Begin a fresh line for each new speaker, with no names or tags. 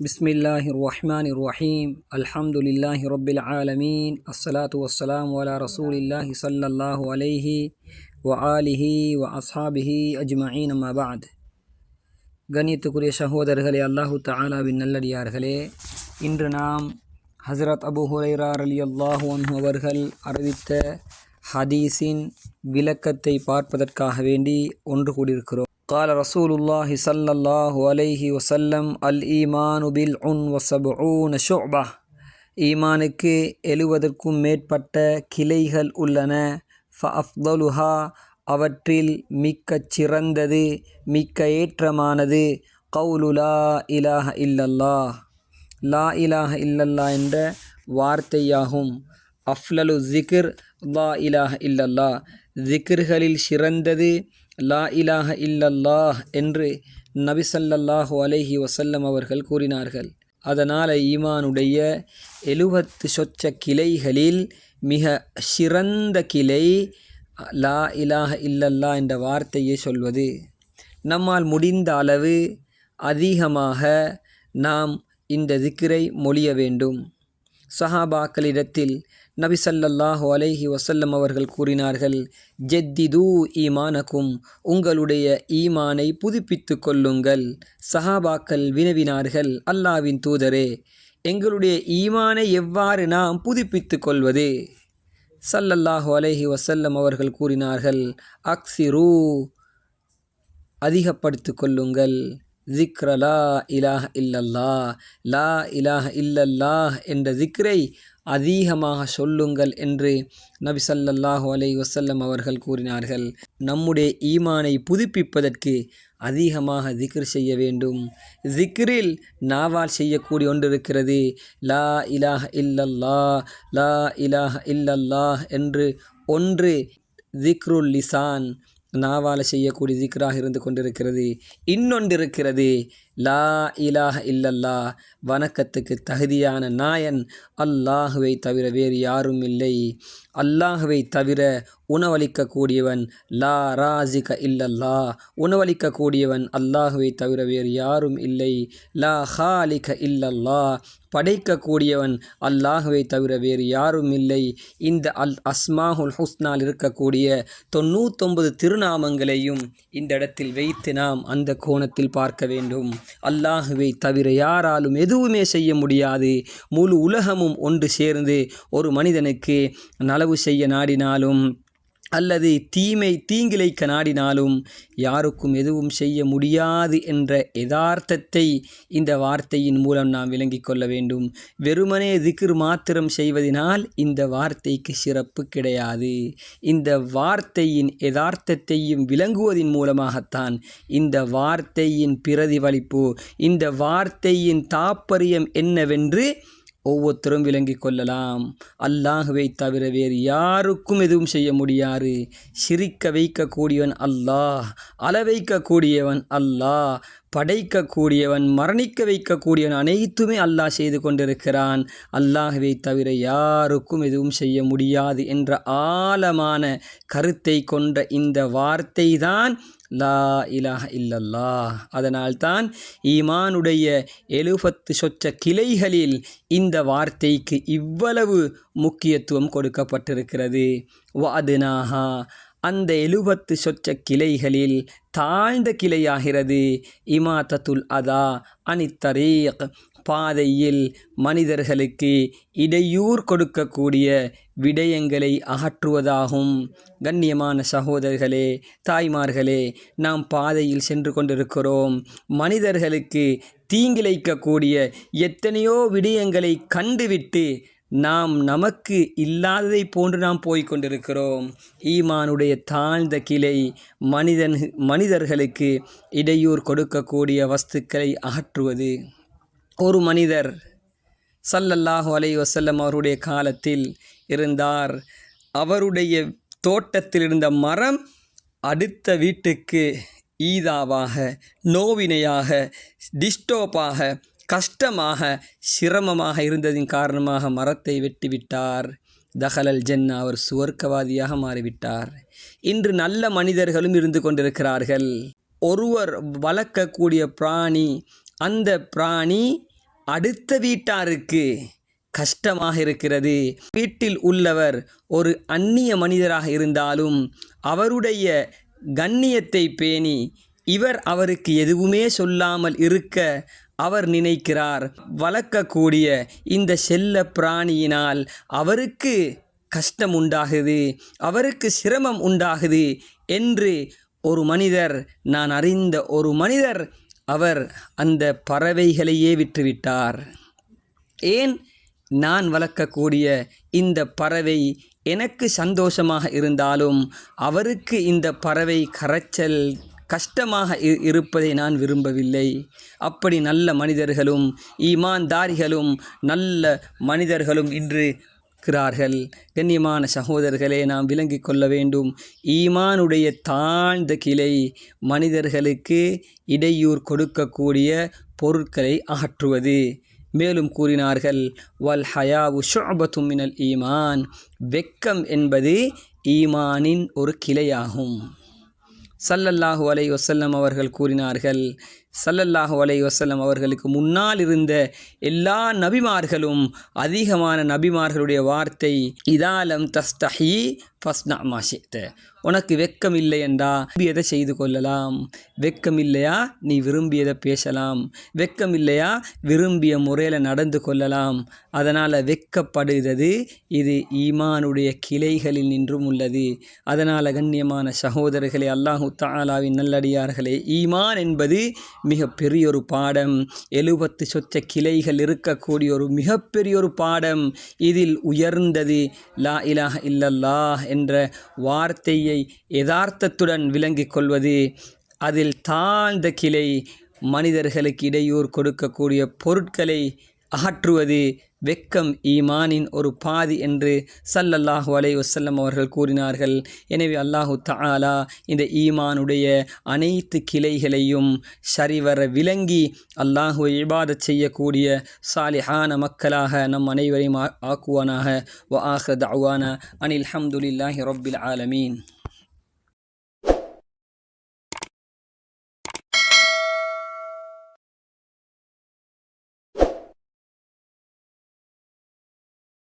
بسم الله الرحمن الرحيم الحمد لله رب العالمين الصلاة والسلام على رسول الله صلى الله عليه وآله وأصحابه أجمعين ما بعد கண்ணியத்துக்குரிய சகோதரர்களே அல்லாஹு தாலாவின் நல்லடியார்களே இன்று நாம் ஹசரத் அபு ஹுரைரார் அலி அல்லாஹு அன்ஹு அவர்கள் அறிவித்த ஹதீஸின் விளக்கத்தை பார்ப்பதற்காக வேண்டி ஒன்று கூடியிருக்கிறோம் قال رسول الله صلى الله عليه وسلم الإيمان بالعن وسبعون شعبة ஈமானுக்கு எழுவதற்கும் மேற்பட்ட கிளைகள் உள்ளன ஃபஅஃதலுஹா அவற்றில் மிக்கச் சிறந்தது மிக்க ஏற்றமானது கவுலு லா இலாஹ இல்லல்லாஹ் லா இலாஹ இல்லல்லா என்ற வார்த்தையாகும் அஃப்லலு ஜிகிர் லா இலாஹ இல்லல்லா ஜிகிர்களில் சிறந்தது லா இலாஹ இல்லல்லாஹ் என்று நபிசல்லாஹு ஸல்லல்லாஹு அலைஹி அவர்கள் கூறினார்கள். அதனால் ஈமானுடைய எழுபத்து சொச்ச கிளைகளில் மிக சிறந்த கிளை லா இலாஹ இல்லல்லா என்ற வார்த்தையை சொல்வது. நம்மால் முடிந்த அளவு அதிகமாக நாம் இந்த திக்கரை மொழிய வேண்டும். சஹாபாக்களிடத்தில் நபி சல்லல்லாஹு அலைஹி வசல்லம் அவர்கள் கூறினார்கள் ஜெத்திது ஈமானக்கும் உங்களுடைய ஈமானை புதுப்பித்து கொள்ளுங்கள். சஹாபாக்கள் வினவினார்கள் அல்லாவின் தூதரே எங்களுடைய ஈமானை எவ்வாறு நாம் புதுப்பித்து கொள்வது? சல்லல்லாஹு அலைஹி வசல்லம் அவர்கள் கூறினார்கள் அக்சிரு அதிகப்படுத்திக் கொள்ளுங்கள். ஜிக்ர லா இலாஹ இல்லல்லா லா இலாஹ இல்லல்லாஹ் என்ற ஜிக்ரை அதிகமாக சொல்லுங்கள் என்று நபி சல்லல்லாஹு அலை வசல்லம் அவர்கள் கூறினார்கள். நம்முடைய ஈமானை புதுப்பிப்பதற்கு அதிகமாக திக்ர் செய்ய வேண்டும். திக்ரில் நாவால் செய்யக்கூடிய ஒன்று இருக்கிறது லா இலாஹ இல்லல்லா லா இலாஹ இல்லல்லா என்று ஒன்று திக்ருல் லிசான் நாவால் செய்யக்கூடிய திக்ராக இருந்து கொண்டிருக்கிறது. இன்னொன்று இருக்கிறது லா இலாஹ இல்லல்லா வணக்கத்துக்கு தகுதியான நாயன். அல்லாஹுவை தவிர வேறு யாரும் இல்லை. அல்லாஹுவை தவிர உணவளிக்கக்கூடியவன் லா ராசிக இல்லல்லா உணவளிக்கக்கூடியவன் அல்லாஹுவை தவிர வேறு யாரும் இல்லை. லா ஹாலிக இல்லல்லா படைக்கக்கூடியவன் அல்லாஹுவை தவிர வேறு யாரும் இல்லை இந்த அல் அஸ்மாஹுல் ஹுஸ்னால் இருக்கக்கூடிய தொண்ணூத்தொன்பது திருநாமங்களையும் இந்த இடத்தில் வைத்து நாம் அந்த கோணத்தில் பார்க்க வேண்டும். அல்லாஹுவை தவிர யாராலும் எதுவுமே செய்ய முடியாது. முழு உலகமும் ஒன்று சேர்ந்து ஒரு மனிதனுக்கு நலவு செய்ய நாடினாலும் அல்லது தீமை தீங்கிழைக்க நாடினாலும் யாருக்கும் எதுவும் செய்ய முடியாது என்ற யதார்த்தத்தை இந்த வார்த்தையின் மூலம் நாம் விளங்கிக் கொள்ள வேண்டும். வெறுமனே திக்ர் மாத்திரம் செய்வதனால் இந்த வார்த்தைக்கு சிறப்பு கிடையாது. இந்த வார்த்தையின் யதார்த்தத்தையும் விளங்குவதன் மூலமாகத்தான் இந்த வார்த்தையின் பிரதிபலிப்பு இந்த வார்த்தையின் தாற்பயம் என்னவென்று ஒவ்வொருத்தரும் விளங்கி கொள்ளலாம். அல்லாஹுவை தவிர வேறு யாருக்கும் எதுவும் செய்ய முடியாது. சிரிக்க வைக்கக்கூடியவன் அல்லாஹ் அள வைக்கக்கூடியவன் அல்லாஹ் படைக்கக்கூடியவன் மரணிக்க வைக்கக்கூடியவன் அனைத்துமே அல்லாஹ் செய்து கொண்டிருக்கிறான். அல்லாஹுவை தவிர யாருக்கும் எதுவும் செய்ய முடியாது என்ற ஆழமான கருத்தை கொண்ட இந்த வார்த்தை தான் லா இலாஹ இல்லல்லா அதனால்தான் ஈமானுடைய எழுபத்து சொச்ச கிளைகளில் இந்த வார்த்தைக்கு இவ்வளவு முக்கியத்துவம் கொடுக்கப்பட்டிருக்கிறது. வாதுனாஹா அந்த எழுபத்து சொச்ச கிளைகளில் தாழ்ந்த கிளையாகிறது. இமாத்தத்துல் அதா அனித்தரீக் பாதையில் மனிதர்களுக்கு இடையூர் கொடுக்கக்கூடிய விடயங்களை அகற்றுவதாகும். கண்ணியமான சகோதரர்களே தாய்மார்களே நாம் பாதையில் சென்று கொண்டிருக்கிறோம். மனிதர்களுக்கு தீங்கிழைக்கக்கூடிய எத்தனையோ விடயங்களை கண்டுவிட்டு நாம் நமக்கு இல்லாததை போன்று நாம் போய்கொண்டிருக்கிறோம் ஈமானுடைய தாழ்ந்த கிளை மனிதன் மனிதர்களுக்கு இடையூர் கொடுக்கக்கூடிய வஸ்துக்களை அகற்றுவது. ஒரு மனிதர் சல்லல்லாஹு அலை வசல்லம் அவருடைய காலத்தில் இருந்தார். அவருடைய தோட்டத்தில் இருந்த மரம் அடுத்த வீட்டுக்கு ஈதாவாக நோவினையாக டிஸ்டோப்பாக கஷ்டமாக சிரமமாக இருந்ததின் காரணமாக மரத்தை வெட்டிவிட்டார். தஹலல் ஜென்னா அவர் சுவர்க்கவாதியாக மாறிவிட்டார். இன்று நல்ல மனிதர்களும் இருந்து கொண்டிருக்கிறார்கள். ஒருவர் வளர்க்கக்கூடிய பிராணி அந்த பிராணி அடுத்த வீட்டாருக்கு கஷ்டமாக இருக்கிறது. வீட்டில் உள்ளவர் ஒரு அந்நிய மனிதராக இருந்தாலும் அவருடைய கண்ணியத்தை பேணி இவர் அவருக்கு எதுவுமே சொல்லாமல் இருக்க அவர் நினைக்கிறார். வளர்க்கக்கூடிய இந்த செல்ல பிராணியினால் அவருக்கு கஷ்டம் உண்டாகுது அவருக்கு சிரமம் உண்டாகுது என்று ஒரு மனிதர் நான் அறிந்த ஒரு மனிதர் அவர் அந்த பறவைகளையே விற்றுவிட்டார். ஏன் நான் வளர்க்கக்கூடிய இந்த பறவை எனக்கு சந்தோஷமாக இருந்தாலும் அவருக்கு இந்த பறவை கரைச்சல் கஷ்டமாக இருப்பதை நான் விரும்பவில்லை. அப்படி நல்ல மனிதர்களும் ஈமான்தாரிகளும் நல்ல மனிதர்களும் இன்று இருக்கிறார்கள். கண்ணியமான சகோதரர்களே நாம் விளங்கிக் கொள்ள வேண்டும். ஈமானுடைய தாழ்ந்த கிளை மனிதர்களுக்கு இடையூர் கொடுக்கக்கூடிய பொருட்களை அகற்றுவது. மேலும் கூறினார்கள் வல் ஹயாவு ஷுஅபத்தும் மினல் ஈமான். வெக்கம் என்பது ஈமானின் ஒரு கிளையாகும். சல்லல்லாஹு அலை வசல்லம் அவர்கள் கூறினார்கள் சல்லல்லாஹு அலை வசல்லம் அவர்களுக்கு முன்னால் இருந்த எல்லா நபிமார்களும் அதிகமான நபிமார்களுடைய வார்த்தை இதாலம் தஸ்தஹி ஃபஸ்னா மாஷித்த உனக்கு வெக்கம் இல்லை என்றா விரும்பியதை செய்து கொள்ளலாம். வெக்கம் இல்லையா நீ விரும்பியதை பேசலாம். வெக்கம் இல்லையா விரும்பிய முறையில் நடந்து கொள்ளலாம். அதனால் வெக்கப்படுகிறது. இது ஈமானுடைய கிளைகளில் நின்றும் உள்ளது. அதனால் கண்ணியமான சகோதரர்களே அல்லாஹு தாலாவின் நல்லடியார்களே ஈமான் என்பது மிக பெரிய ஒரு பாடம். எழுபத்து சொச்ச கிளைகள் இருக்கக்கூடிய ஒரு மிகப்பெரிய ஒரு பாடம். இதில் உயர்ந்தது லா இலாஹ இல்லல்லாஹ் என்ற வார்த்தையை யதார்த்தத்துடன் விளங்கிக் கொள்வது அதில் தாழ்ந்த கிளை மனிதர்களுக்கு இடையூறு கொடுக்கக்கூடிய பொருட்களை அகற்றுவது வெக்கம் ஈமானின் ஒரு பாதி என்று சல்லல்லாஹு அலை வசல்லம் அவர்கள் கூறினார்கள். எனவே அல்லாஹு தாலா இந்த ஈமானுடைய அனைத்து கிளைகளையும் சரிவர விளங்கி அல்லாஹுவை இபாத செய்யக்கூடிய சாலிஹான மக்களாக நம் அனைவரையும் ஆ- ஆக்குவானாக. வ ஆஹ் தவானா அனில் ஹம்துலில்லாஹி ரொப்பில் ஆலமீன்.